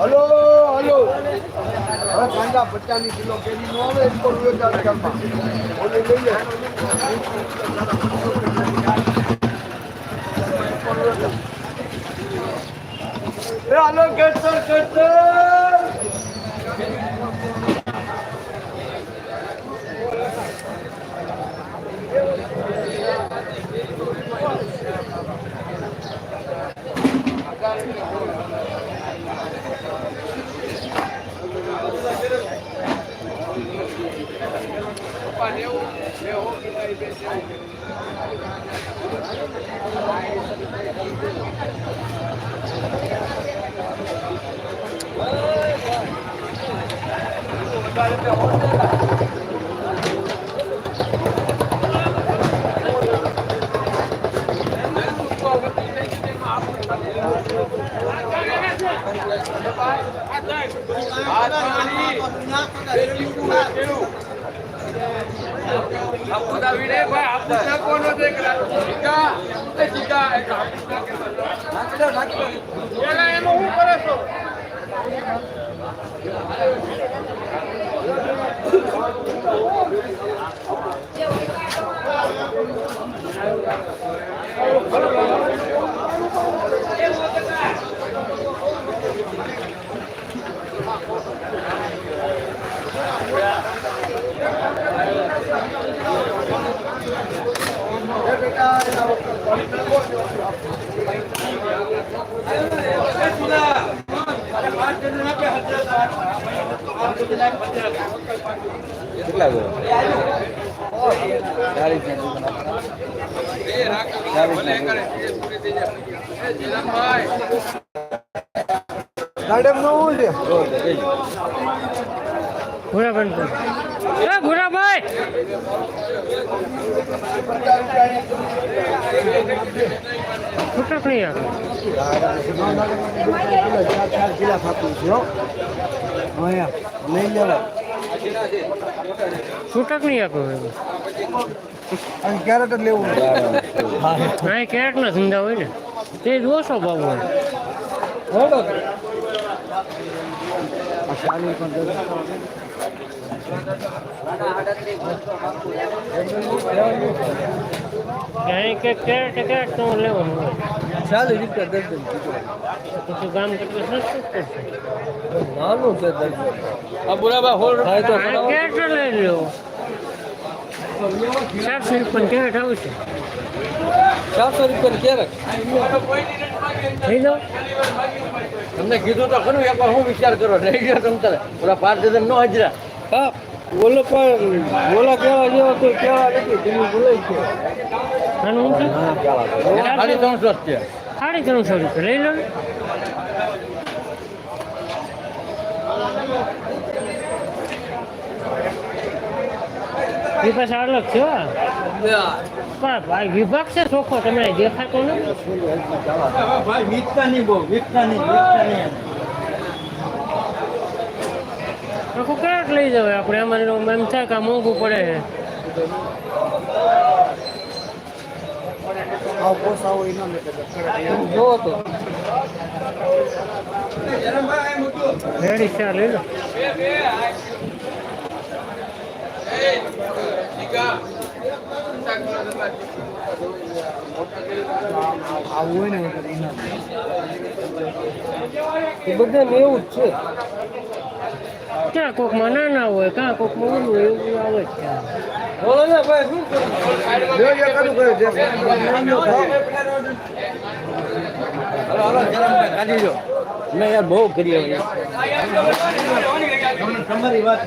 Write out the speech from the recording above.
Hello hello. હવે કાંદા પચાસની kilo કેરી નો આવે એક રૂપિયા ચાર ગામમાં. ઓલી લઈ હાલો, કેસર કેસર. fazer o meu outro da IBCU. Vai, vai. Vai, vai, vai. ચાલીસ ગાડમ નો હું છે ભૂરાભાઈ એ ભૂરાભાઈ છૂટક નહીં આવે ચાર ચાર કિલા થતું છે? હો હા લઈ લેવા છૂટક નહીં આપો ક્યારેક જ લેવું ના ક્યારેક ના ધંધા હોય ને. તે જ ઓછો ભાવ હોય. પણ કે ક્યારેક ક્યારેક તો લેવાનું હોય ચાલીસ રૂપિયા તો તો ગામ કેટલું સસ્તું છે પડશે નાનું છે દર્જન હોલ થાય તો લઈ લેવો ચારસો રૂપિયા ક્યારેક આવશે ચારસો રૂપિયા ક્યારેક થઈ જાવ તમને કીધું તો ખરું એકવાર હું વિચાર કરો નહીં ગયો તમ તારે. ઓલા પાંચ હજાર નો હજરા. હા. બોલો પણ બોલા કેવા જેવા કોઈ કેવા નથી તમે બોલાય છે આનું હું છે સાડી ત્રણસો જ છે સાડી ત્રણસો રૂપિયા લઈ લો ને એ પાછા અલગ છે હો. પણ ભાઈ વિભાગ છે ચોખ્ખો તમને દેખાતો નથી ભાઈ વીકતા નહીં બહુ વીકતા નહીં વીકતા નહીં આખું ક્યાંક લઈ જવાય આપણે. અમારે એમ થાય કે આ મોંઘું પડે આવ હોય ને બધા એવું જ છે. ક્યાં કોકમાં નાના હોય, ક્યાં કોકમાં ઓલું એવું આવે લો મેં યાર બહુ કરી હવે તમારી વાત